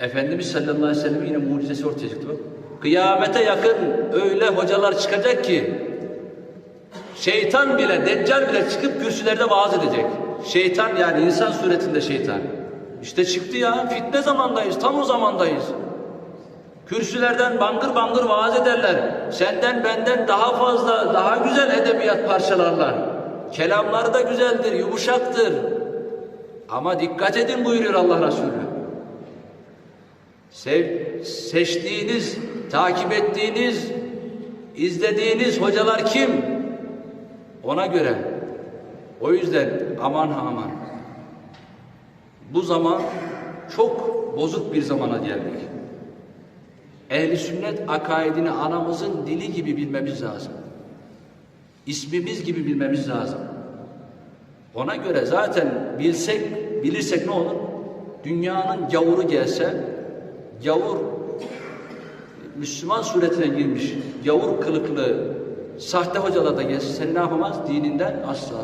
Efendimiz sallallahu aleyhi ve sellem yine mucizesi ortaya çıktı bak. Kıyamete yakın öyle hocalar çıkacak ki şeytan bile, deccal bile çıkıp kürsülerde vaaz edecek. Şeytan yani insan suretinde şeytan. İşte çıktı ya fitne zamandayız, tam o zamandayız. Kürsülerden bangır bangır vaaz ederler. Senden benden daha fazla, daha güzel edebiyat parçalarlar. Kelamları da güzeldir, yumuşaktır. Ama dikkat edin buyuruyor Allah Resulü. Sev, seçtiğiniz, takip ettiğiniz, izlediğiniz hocalar kim? Ona göre. O yüzden aman ha aman. Bu zaman çok bozuk bir zamana geldik. Ehli sünnet akaidini anamızın dili gibi bilmemiz lazım. İsmimiz gibi bilmemiz lazım. Ona göre zaten bilsek, bilirsek ne olur? Dünyanın gavuru gelse, gavur Müslüman suretine girmiş, gavur kılıklı, sahte hocalar da gelse seni ne yapamaz? Dininden asla